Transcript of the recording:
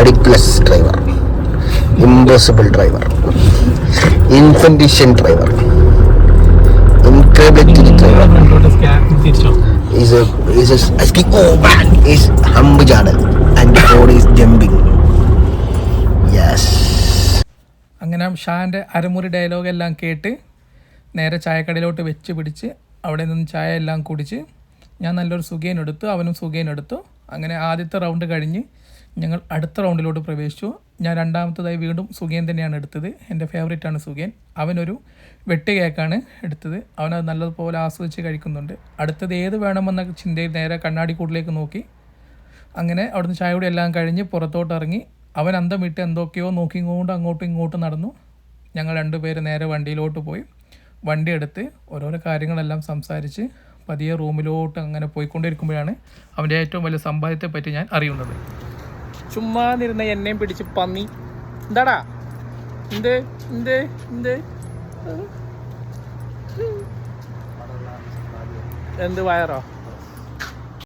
Irresponsible driver impossible driver incredibility driver തിരിച്ചോ? Is a is a asking oh man is humble channel and the board is jumping. Yes. അങ്ങനെ ഷാന്റെ അരമുറി dialogue എല്ലാം കേട്ട് നേരെ ചായക്കടയിലോട്ട് വെച്ച് പിടിച്ച് അവിടെ നിന്ന് ചായ എല്ലാം കുടിച്ച് ഞാൻ നല്ലൊരു സുഖേനെടുത്തു അവനും സുഖേനെടുത്തു. അങ്ങനെ ആദ്യത്തെ റൗണ്ട് കഴിഞ്ഞ് ഞങ്ങൾ അടുത്ത റൗണ്ടിലോട്ട് പ്രവേശിച്ചു. ഞാൻ രണ്ടാമത്തതായി വീണ്ടും സുഖേൻ തന്നെയാണ് എടുത്തത്. എന്റെ ഫേവറേറ്റ് ആണ് സുഖേൻ അവനൊരു വെട്ട് കേക്കാണ് എടുത്തത്. അവനത് നല്ലതുപോലെ ആസ്വദിച്ച് കഴിക്കുന്നുണ്ട്. അടുത്തത് ഏത് വേണമെന്ന ചിന്തയിൽ നേരെ കണ്ണാടി കൂടിലേക്ക് നോക്കി. അങ്ങനെ അവിടുന്ന് ചായയുടെ എല്ലാം കഴിഞ്ഞ് പുറത്തോട്ട് ഇറങ്ങി. അവൻ അന്തം വിട്ട് എന്തൊക്കെയോ നോക്കിക്കൊണ്ട് അങ്ങോട്ടും ഇങ്ങോട്ടും നടന്നു. ഞങ്ങൾ രണ്ടുപേര് നേരെ വണ്ടിയിലോട്ട് പോയി. വണ്ടി എടുത്ത് ഓരോരോ കാര്യങ്ങളെല്ലാം സംസാരിച്ച് പതിയെ റൂമിലോട്ട് അങ്ങനെ പോയിക്കൊണ്ടിരിക്കുമ്പോഴാണ് അവന്റെ ഏറ്റവും വലിയ സമ്പാദ്യത്തെ പറ്റി ഞാൻ അറിയുന്നത്. ചുമ്മാ നിരുന്ന എന്നെയും പിടിച്ച് പന്നി. എന്താടാ? എന്ത്? എന്ത്? എന്ത്? എന്ത് വയറോ?